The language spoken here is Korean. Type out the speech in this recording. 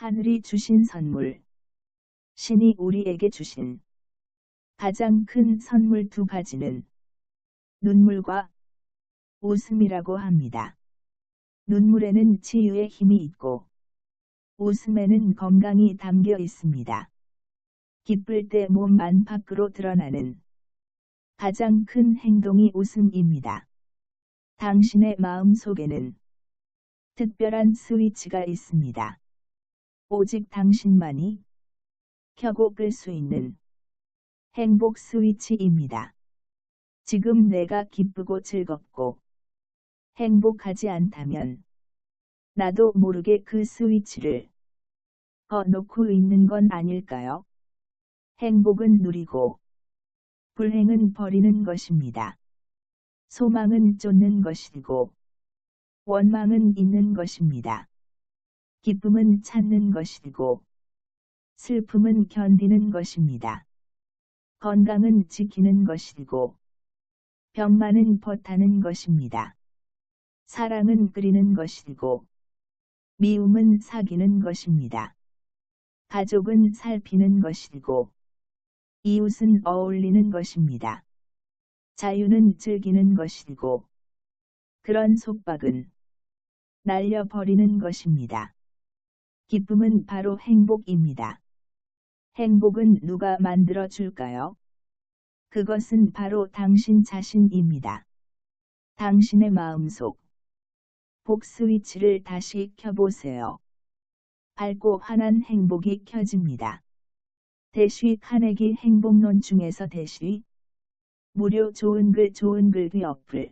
하늘이 주신 선물. 신이 우리에게 주신 가장 큰 선물 두 가지는 눈물과 웃음이라고 합니다. 눈물에는 치유의 힘이 있고 웃음에는 건강이 담겨 있습니다. 기쁠 때 몸 안팎으로 드러나는 가장 큰 행동이 웃음입니다. 당신의 마음 속에는 특별한 스위치가 있습니다. 오직 당신만이 켜고 끌 수 있는 행복 스위치입니다. 지금 내가 기쁘고 즐겁고 행복하지 않다면 나도 모르게 그 스위치를 꺼놓고 있는 건 아닐까요? 행복은 누리고 불행은 버리는 것입니다. 소망은 쫓는 것이고 원망은 있는 것입니다. 기쁨은 찾는 것이고 슬픔은 견디는 것입니다. 건강은 지키는 것이고 병만은 버타는 것입니다. 사랑은 그리는 것이고 미움은 사귀는 것입니다. 가족은 살피는 것이고 이웃은 어울리는 것입니다. 자유는 즐기는 것이고 그런 속박은 날려버리는 것입니다. 기쁨은 바로 행복입니다. 행복은 누가 만들어 줄까요? 그것은 바로 당신 자신입니다. 당신의 마음속 복 스위치를 다시 켜보세요. 밝고 환한 행복이 켜집니다. 대쉬 카네기 행복론 중에서 대쉬 무료 좋은 글 좋은 글귀 어플